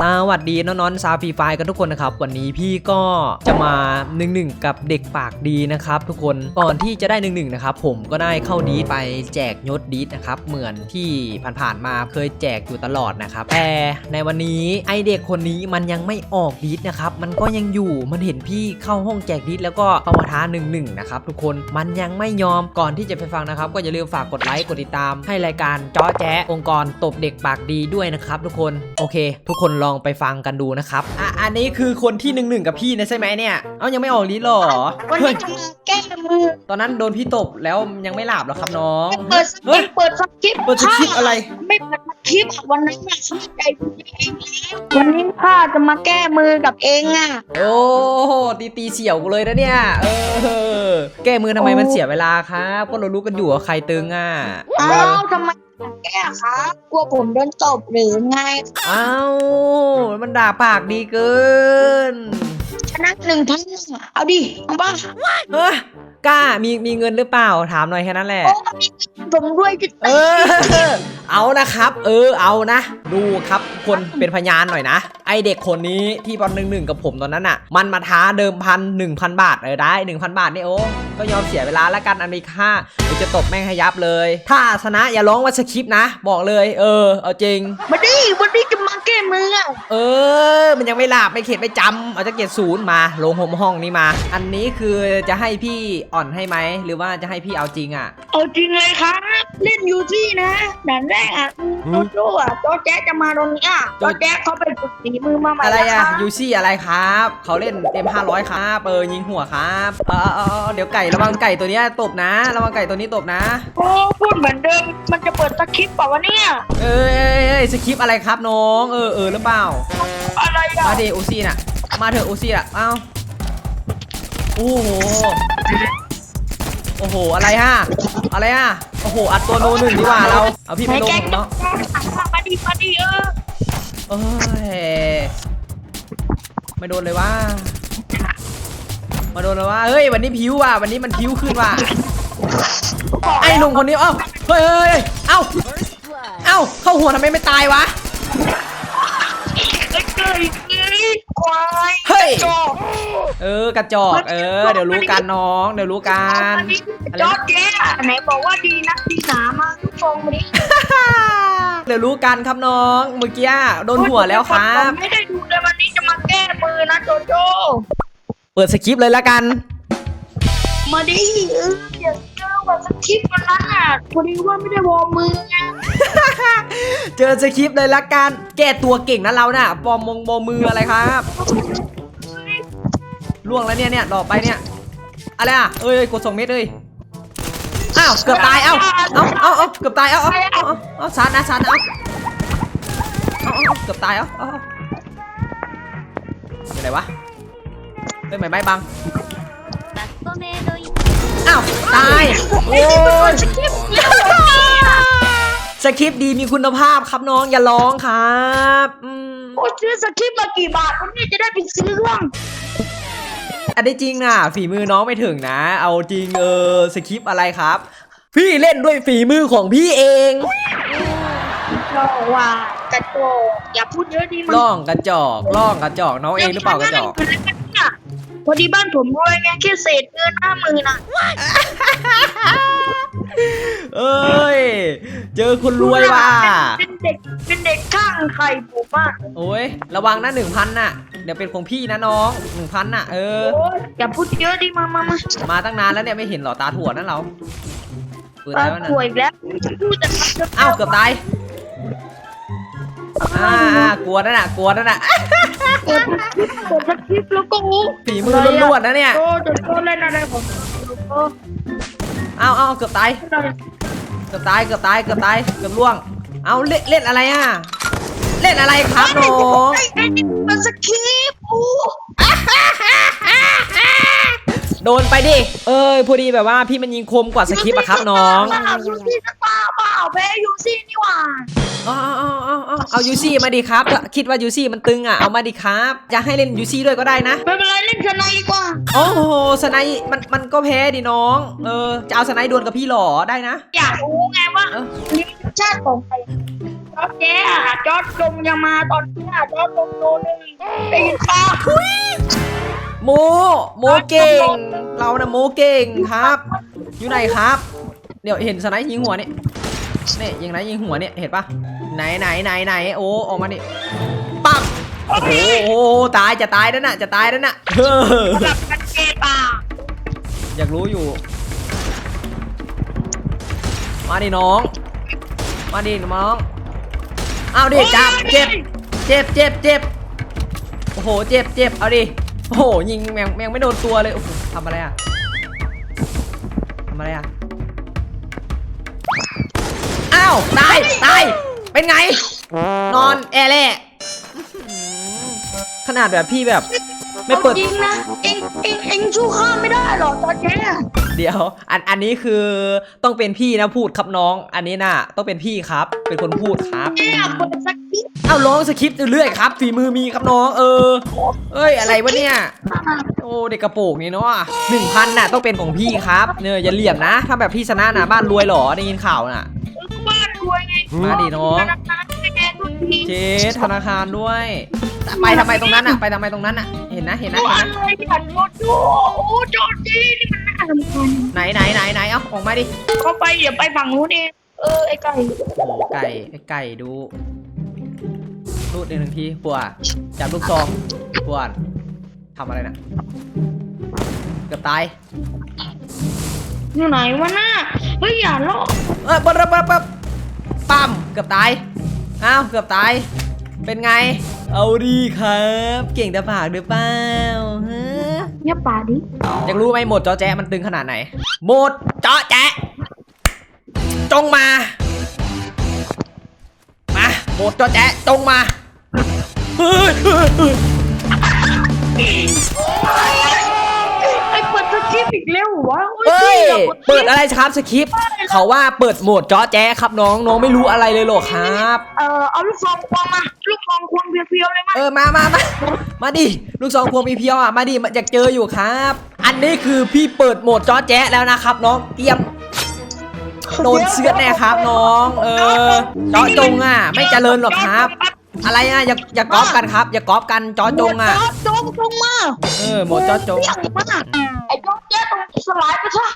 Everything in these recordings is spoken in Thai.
สวัสดีน้องๆซาฟีไฟกันทุกคนนะครับ วันนี้พี่ก็จะมา1นึกับเด็กปากดีนะครับ ทุกคนก่อนที่จะได้1นึนะครับผมก็ได้เข้าดีไปแจกยศดีนะครับ เหมือนที่ผ่านๆมาเคยแจกอยู่ตลอดนะครับ แต่ในวันนี้ไอเด็กคนนี้มันยังไม่ออกดีนะครับ มันก็ยังอยู่มันเห็นพี่เข้าห้องแจกดีแล้วก็เข้ามาท้า1นึนะครับทุกคนมันยังไม่ยอมก่อนที่จะไปฟังนะครับ ก็อย่าลืมฝากกดไลค์กดติดตาม ให้รายการจ้อแจ๊องค์กรตบเด็กปากดีด้วยนะครับ ทุกคนโอเค ทุกคนลองไปฟังกันดูนะครับอะอันนี้คือคนที่หนึ่งหนึ่งกับพี่นะใช่ไหมเนี่ย เอ้ายังไม่ออกลีดหรอวันเฮ้ยนี้จะมาแก้มือตอนนั้นโดนพี่ตบแล้วยังไม่หลับหรอครับน้องเปิดสคเฮ้ริยปต์เปิดสคริปต์เปิดสคริปต์อะไร ไม่เปิดสคริปต์อะวันนั้นน่ะข้าใจตัวเองแล้ววันนี้ข้าจะมาแก้มือกับเองอะโอ้โหตีตีเสี่ยวกูเลยนะเนี่ยเออแก้มือทำไมมันเสียเวลาครับ ก็เรารู้กันอยู่ว่าใครตึงอะอ้าวทำไมถึง แก้ครับกลัวผมโดนตบหรือไงเอ้ามันด่าปากดีเกิน ชนะหนึ่งพันเอาดิเอาบ้าเฮ้ย กล้ามีมีเงินหรือเปล่าถามหน่อยแค่นั้นแหละ โอ้มีผมด้วยจะเอเตะอเอานะครับ เออเอานะ ดูครับคนเป็นพยานหน่อยนะ ไอเด็กคนนี้ที่บอลหนึ่งหนึ่งกับผมตอนนั้นอะ มันมาท้าเดิมพันหนึ่งพันบาทเออได้หนึ่งพันบาทนี่โอ้ก็ยอมเสียเวลาแล้วกันอันมีค่าเดี๋ยวจะตบแม่งให้ยับเลย ถ้าชนะอย่าร้องว่าสคริปต์นะ บอกเลย เออ เอาจริง มาดิวันนี้จะมาแก้มืออะเออ มันยังไม่หลับไม่เข็ดไม่จำเอาจะเกียรศูนย์มาลงหมห้องนี้มา อันนี้คือจะให้พี่อ่อนให้ไหมหรือว่าจะให้พี่เอาจริงอะ เอาจริงเลยครับ เล่นยูซี่นะด่านแรกอะโจโจ้อะโจแจ๊กจะมาตรงนี้อะโจแจ๊กเขาไปฝึกฝีมือมาใหม่อะไรแล้วอะครับยูซี่อะไรครับเขาเล่นเอ็มห้าร้อยครับเออยิงหัวครับเออเออเออเดี๋ยวไก่ระวังไก่ตัวเนี้ยตบนะระวังไก่ตัวนี้ตบนะ โอ้พูดเหมือนเดิมมันจะเปิดสคริปต์เปล่าวะเนี่ยเอ้ยเอ้ยเอ้ยสคริปต์อะไรครับน้อง เออเออหรือเปล่าอะไรอะมาเดอูซี่น่ะ มาเถอะอูซี่อะเอ้า โอ้โห โอ้โห อะไรฮะ อะไรฮะ โอ้โห อัดตัวโนหนึ่งดีกว่าเรา เอาพี่ไปลงแจ๊กเนาะมาดิมาดิเออเอ้ย ไม่โดนเลยว่า มาโดนเลยว่า เฮ้ย วันนี้ผิวว่ะ วันนี้มันผิวขึ้นว่ะ ไอ้หนุ่มคนนี้ เอ้า เฮ้ยเฮ้ยเฮ้ยเอ้า เอ้า เข้าหัวทำไมไม่ตายวะ เออกระจอกเออ เดี๋ยวรู้กันน้อง เดี๋ยวรู้กันจอดแจ๊ไหนบอกว่าดีนักดีหนามาทุกฟงมาดิเดี๋ยวรู้กันครับน้องเมื่อกี้โดนหัวแล้วครับผมไม่ได้ดูเลยวันนี้จะมาแก้มือนะโจโจเปิดสคริปต์เลยละกัน มาดิเอออย่าเจอว่าสคริปต์วันนั้นอะพอดีว่าไม่ได้วอร์มมือไงเจอสคริปต์เลยละกัน แก้ตัวเก่งนะเราน่ะบอมมงบอมมืออะไรครับ ล่วงแล้วเนี่ยเนี่ยดอกไปเนี่ยอะไรอะเอ้ยกดสองเม็ดเลยอ้าวเกือบตายเอ้าเอ้าเอ้าเอ้าเกือบตายเอ้าเอ้าเอ้าเอ้าซัดนะซัดนะเอ้าเอ้าเอ้าเกือบตายเอ้าเอ้าเอ้าอยู่ไหนวะเฮ้ยไม่ไม่บังอ้าวตายโอ้ยสคริปต์ดีมีคุณภาพครับน้องอย่าร้องครับอืม โอ้ซื้อสคริปต์มากี่บาทวันนี้จะได้ไปซื้อเครื่อง อันนี้จริงนะฝีมือน้องไม่ถึงนะ เอาจริงเออสคริปต์อะไรครับ พี่เล่นด้วยฝีมือของพี่เองเราว่ากระโจกอย่าพูดเยอะดีมันล่องกระจอกล่องกระจอกน้องเองหรือเปล่ากระจอกพอดีบ้านผมรวยไงแค่เศษเงินห้าหมื่นอะเอ้ย เจอคนรวยว่ะเป็นเด็กเป็นเด็กข้างใครผมอะโอ้ยระวังนะหนึ่งพันน่ะ เดี๋ยวเป็นของพี่นะน้องหนึ่งพันน่ะเออโอ้ยอย่าพูดเยอะดิมามามามาตั้งนานแล้วเนี่ยไม่เห็นเหรอตาถั่วนั่นเราปืนตาอะไรวะน่ะป่วยอีกแล้วพูดแต่คำเดิมอ้าวเกือบตายอ่ากลัวนั่นน่ะกลัวนั่นน่ะเปิดเปิดสคริปต์แล้วก็รู้ฝีมือล้วนๆนะเนี่ยโอ้จะโตเล่นอะไรของโอ้เอาเอาเกือบตายเกือบตายเกือบตายเกือบตายเกือบล่วง เอาเล่นเล่นอะไรอะ เล่นอะไรครับน้องไอ้ไอ้นี่มันสคริปต์โอ้โดนไปดิ เอ้ยพอดีแบบว่าพี่มันยิงคมกว่าสคริปต์อะครับน้องยูซี่สตาร์เปล่าแพ้ยูซี่นี่หว่าเอาเอาเอาเอาเอายูซี่มาดิครับถ้าคิดว่ายูซี่มันตึงอะเอามาดิครับจะให้เล่นยูซี่ด้วยก็ได้นะไม่เป็นไรเล่นชนะดีกว่าโอ้โหสไนด์มันมันก็แพ้ดิน้องเออจะเอาสไนด์ดวลกับพี่หรอได้นะ อยากรู้ไงว่าเออลิมชาติของใคร จอแจ๊อะจอจงยังมาตอนเนี้ยจอจงโดนหนึ่งได้ยินปะโม โมเก่ง เรานะโมเก่งครับ อยู่ไหนครับ เดี๋ยวเห็นสไนป์ยิงหัวนี่นี่ยิงไหนยิงหัวเนี่ยเห็นปะไหนไหนไหนไหนโอ้ออกมานี่ปั๊บโอ้โหโอ้โหตายจะตายแล้วน่ะจะตายแล้วน่ะเฮ้อสำหรับกันเกตอะอยากรู้อยู่ มาดิน้อง มาดิน้อง เอาดิจับเจ็บเจ็บเจ็บเจ็บโอ้โหเจ็บเจ็บเอาดิโอ้โหยิงแมงแมงไม่โดนตัวเลยโอ้โหทำอะไรอะทำอะไรอะอ้าวตายตายเป็นไง นอนแอร์แล่อื้อหือขนาดแบบพี่แบบ ไม่เปิด อาจริงนะ เองเองเองสู้ข้าไม่ได้หรอกจอแจ๊เดี๋ยว อันอันนี้คือต้องเป็นพี่นะพูดครับน้อง อันนี้น่ะต้องเป็นพี่ครับ เป็นคนพูดครับแจ๊เปิดสักทีเอาร้องสคริปต์อยู่เรื่อยครับฝีมือมีครับน้อง เออ เอ้ยอะไรวะเนี่ย โอ้เด็กกระโปรงนี่เนาะหนึ่งพันน่ะต้องเป็นของพี่ครับเนออย่าเหลี่ยมนะ ถ้าแบบพี่ชนะน่ะบ้านรวยเหรอได้ยินข่าวน่ะ บ้านรวยไงมาดิน้อง ธนาคารแกทุกที เจธนาคารด้วย ไปทำไมตรงนั้นอะ ไปทำไมตรงนั้นอะ เห็นนะ เห็นนะตัวเห็นอะนะไรที่หันรถดูโอ้จอแจ๊นี่มันน่าสำคัญไหนไหนไหนไหนเอ้าออกมาดิก็ไปเดี๋ยวไปฝั่งนู้นเอง เออไอ้ไก่โอ้ไก่ไอ้ไก่ดู รูดหนึ่งหนึ่งทีปวดจับลูกซองปวดทำอะไรน่ะเกือบตาย อยู่ไหนวะน่าเฮ้ยอย่าล่อเออปั๊บปั๊บปั๊บปั๊บปั๊มเกือบตาย อ้าว เกือบตาย เป็นไง เอาดีครับ เก่งแต่ปากหรือเปล่าฮะเงียบป่าดิอยากรู้ไหมโหมดจอแจ๊ะมันตึงขนาดไหนโหมดจอแจ๊ะจงมา มาโหมดจอแจ๊ะจงมาเฮ้ย อีกแล้วเหรอวะโอ้เฮ้ยพี่อย่าเปิดอะไรครับสคริปต์เขาว่าเปิดโหมดจอแจ๊ะครับน้องน้องไม่รู้อะไรเลยเหรอครับ เออเอาลูกซองควงมา ลูกซองควงเพียวๆเลยมั้ยเออมามามามาดิลูกซองพวงมีเพียวอะมาดิมาอยากเจออยู่ครับ อันนี้คือพี่เปิดโหมดจอแจ๊ะแล้วนะครับ น้องเตรียมโดนเสื้อดแน่ครับน้อง เออจอจงอะ ไม่เจริญหรอกครับ อะไรอะอย่าอย่ากอฟกันครับ อย่ากอฟกันจอจงอะจอจงจงมาเออโหมดจอจงเสี่ยงมาก สลายไปซะ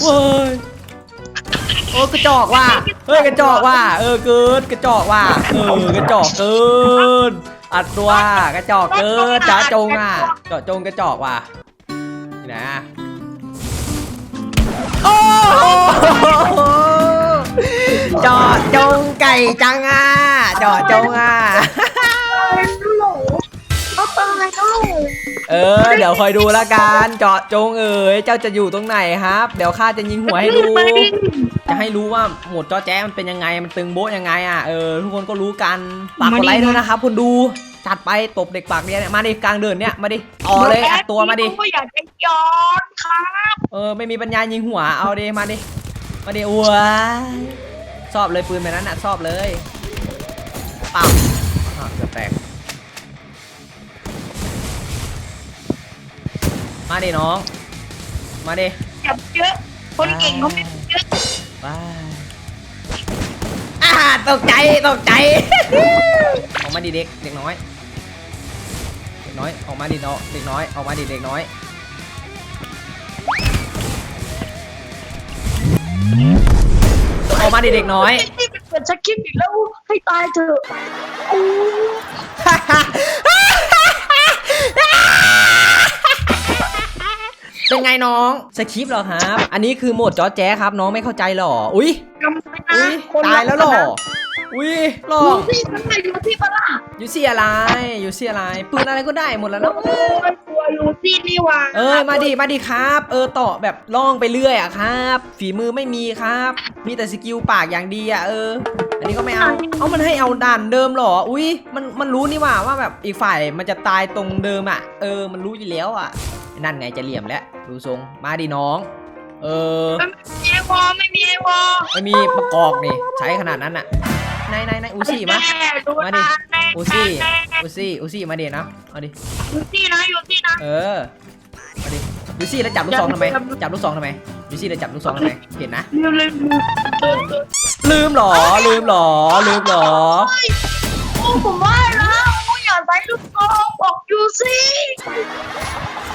เว้ยโอ้กระจอกว่ะเฮ้ยกระจอกว่ะเออเกินกระจอกว่ะเออกระจอกเกินอัดตัวกระจอกเกินจอจงอะจอจงกระจอกว่ะนี่นะโอ้จอจงไก่จังอะจอจงอะ เออ เดี๋ยวคอยดูละกันเจาะจงเอ๋ยเจ้าจะอยู่ตรงไหนครับ เดี๋ยวข้าจะยิงหัวให้ดูมาดิจะให้รู้ว่าโหมดจอแจ๊มันเป็นยังไงมันตึงโบ๊ะยังไงอะเออทุกคนก็รู้กันฝากกดไลค์ด้วยนะครับคุณดูจัดไปตบเด็กปากเรียนเนี่ยมาดิกลางเดินเนี่ยมาดิต่อเลยอัดตัวมาดิก็อยากจะย้อนครับเออไม่มีปัญญายิงหัวเอาดิมาดิมาดิอ้วชอบเลยปืนแบบนั้นอะชอบเลยปั๊บ มาดิน้อง มาดิอย่าเยอะ คนเก่งเขาไม่เยอะว้ายอ่าตกใจตกใจ ออกมาดิเด็กเด็กน้อย เด็กน้อยออกมาดิเนาะเด็กน้อยออกมาดิเด็กน้อยออกมาดิเด็กน้อยนี่เป็นเปิดสคริปต์อีกแล้วให้ตายเถอะโอ้ เป็นไงน้องสคริปต์เหรอครับ อันนี้คือโหมดจอแจ๊ครับ น้องไม่เข้าใจหรอ อุ้ยกำไว้นะอุ้ยคนตายแล้วหรอ อุ้ยหรออยู่ที่มันไม่อยู่ที่ปะล่ะอยู่เสียอะไรอยู่เสียอะไรปืนอะไรก็ได้หมดแล้วเนาะโอ้ยตัวอยู่ที่นี่หว่าเออมาดิมาดิครับ เออต่อแบบล่องไปเรื่อยอะครับ ฝีมือไม่มีครับ มีแต่สกิลปากอย่างดีอะเออ อันนี้ก็ไม่เอา เอามันให้เอาด่านเดิมเหรอ อุ้ยมันมันรู้นี่หว่าว่าแบบอีกฝ่ายมันจะตายตรงเดิมอะเออมันรู้อยู่แล้วอะ นั่นไงจะเหลี่ยมแล้วดูทรงมาดิน้อง เออไม่มีไอวอไม่มีไอวอไม่มีมะกอกนี่ใช้ขนาดนั้นอะไหนไหนไหนอูซี่มาแน่ดูมาดินะแน่อูซี่แน่แน่อูซี่อูซี่มาดินะเอาดิอยู่ที่นะอยู่ที่นะเออมาดิดูซี่แล้วจับลูกซองทำไมจับลูกซองทำไมดูยูซี่เลยจับลูกซองทำไมเห็นนะเร็วเร็วเร็วเออเออลืมเหรอลืมเหรอลืมเหรอโอ้ผมว่าแล้วโอ้อย่าใส่ลูกโป่งบอกยูซี่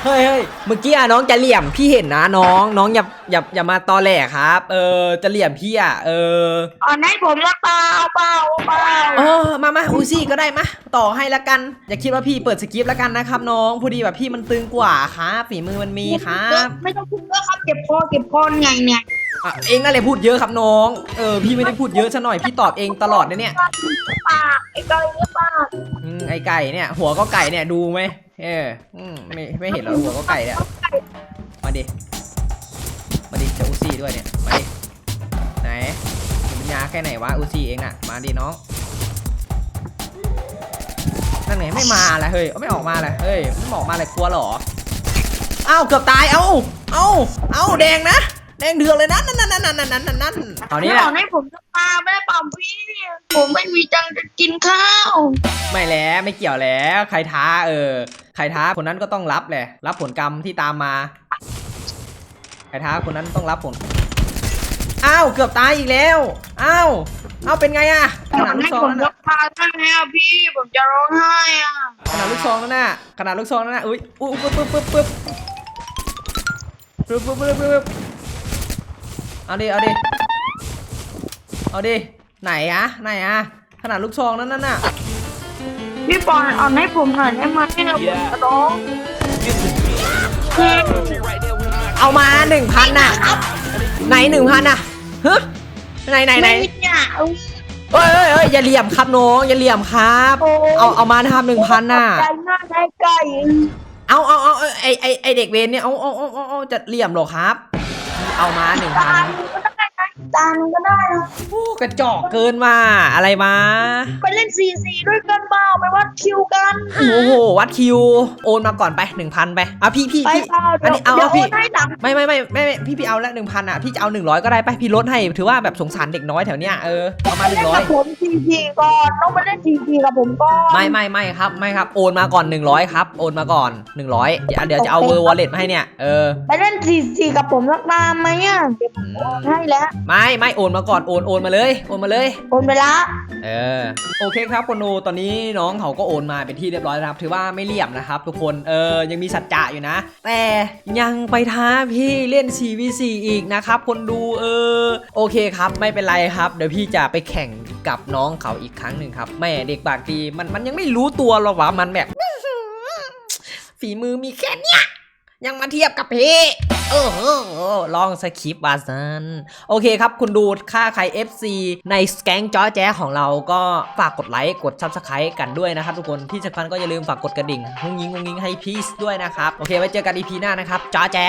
เฮ้ยเฮ้ยเมื่อกี้อะน้องจะเหลี่ยมพี่เห็นนะน้อง น้องอย่าอย่าอย่ามาตอแหลครับ เออจะเหลี่ยมพี่อะเอออ่อนให้ผมละเปล่าเปล่าเปล่าเออมามาอูซี่ก็ได้มาต่อให้ละกัน อย่าคิดว่าพี่เปิดสกิปต์ละกันนะครับน้องพอดีแบบพี่มันตึงกว่าครับฝีมือมันมีครับไม่ต้องพูดเยอะครับเก็บคอเก็บคอไงเนี่ยอะเองอะไรพูดเยอะครับน้องเออพี่ไม่ได้พูดเยอะซะหน่อยพี่ตอบเองตลอดนะเนี่ยปากไอ้ไก่หรือเปล่าอืมไอไก่เนี่ย หัวก็ไก่เนี่ยดูไหม เอออืมไม่ไม่เห็นเหรอหัวก็ไก่เนี่ยมาดิมาดิจะอูซี่ด้วยเนี่ยมาดิไหนมีปัญญาแค่ไหนวะอูซี่เองน่ะมาดิน้องนั่นไงไม่มาละเฮ้ยเอาไม่ออกมาละเฮ้ยไม่ออกมาเลยกลัวเหรออ้าวเกือบตายเอ้าเอ้าเอ้าแดงนะ แดงเดือดเลยนะนั่นนั่นนั่นนั่นนั่นนั่นนั่นเอานี่แหละบอกให้ผมจะปลาไม่ได้ปลาพี่ผมไม่มีจังจะกินข้าวไม่แล้วไม่เกี่ยวแล้วใครท้าเออใครท้าคนนั้นก็ต้องรับแหละรับผลกรรมที่ตามมาใครท้าคนนั้นต้องรับผลอ้าวเกือบตายอีกแล้วอ้าวอ้าวเป็นไงอะขนาดลูกซองนั่นอะปลาได้ไหมอะพี่ผมจะร้องไห้อะขนาดลูกซองนั่นน่ะขนาดลูกซองนั่นน่ะอุ้ยอุ้ยปึ๊บปึ๊บปึ๊บปึ๊บปึ๊บปึ๊บปึ๊บ เอาดิ เอาดิ เอาดิ ไหนอะไหนอะขนาดลูกซองนั้นน่ะ พี่ปอนเอาให้ผมหน่อยได้ไหมเนี่ยผมจะร้องเอามาหนึ่งพันน่ะ ไหนหนึ่งพันน่ะฮะไหนไหนไหนไม่เนี่ยเอาเอ้ยเอ้ยเอ้ยอย่าเหลี่ยมครับน้องอย่าเหลี่ยมครับโอ้เอาเอามาทำหนึ่งพันน่ะ ใจหน้าใจไก่เอาเอาเอาเอาไอไอไอเด็กเวรเนี่ยเอาเอาเอาเอาเอาจะเหลี่ยมเหรอครับ เอามาหนึ่งพัน ตาหนึ่งก็ได้นะโอ้กระจอกเกินมาอะไรมาไปเล่นซีซีด้วยกันเปล่าไปวัดคิวกัน โอ้โหวัดคิว โอนมาก่อนไปหนึ่งพันไปอะพี่พี่ไปพี่เปล่าอันเดี๋ยวนี้เอาเดี๋ยวเอาพี่โอนให้หลังไม่ไม่ไม่ไม่ไม่พี่พี่เอาละหนึ่งพันอะพี่จะเอาหนึ่งร้อยก็ได้ไปพี่ลดให้ถือว่าแบบสงสารเด็กน้อยแถวเนี้ยเออเอามาหนึ่งร้อยกับผมซีซีก่อนต้องมาเล่นซีซีกับผมก่อนไม่ไม่ไม่ครับไม่ครับโอนมาก่อน 100ครับโอนมาก่อน 100 เดี๋ยวเดี๋ยวจะเอาเวอร์วอลเล็ตมาให้เนี่ยเออ ไปเล่นซีซีกับผมสักนานไหมอะเดี๋ยวผมโอนให้แล้วไม่ไม่โอนมาก่อนโอนโอนมาเลยโอนมาเลย โอนไปละ เออโอเคครับคนดูตอนนี้น้องเขาก็โอนมาเป็นที่เรียบร้อยแล้วนะครับ ถือว่าไม่เลี่ยมนะครับ ทุกคนเออยังมีสัจจะอยู่นะ แต่ยังไปท้าพี่เล่น CVC อีกนะครับ คนดูเออโอเคครับไม่เป็นไรครับ เดี๋ยวพี่จะไปแข่งกับน้องเขาอีกครั้งหนึ่งครับแม่เด็กปากดีมันมันยังไม่รู้ตัวหรอกว่ามันแบบ ฝีมือมีแค่เนี้ย ยังมาเทียบกับพี่เออลองสคริปต์บาซันโอเคครับ คุณดูค่าใคร FC ในแก๊งจอแจ๊ของเราก็ฝากกดไลค์ กดซับสไครต์กันด้วยนะครับทุกคน ที่สำคัญก็อย่าลืมฝากกดกระดิ่งงุ้งยิงงุ้งยิงให้พีซด้วยนะครับ โอเค ไว้เจอกันอีพีหน้านะครับจอแจ๊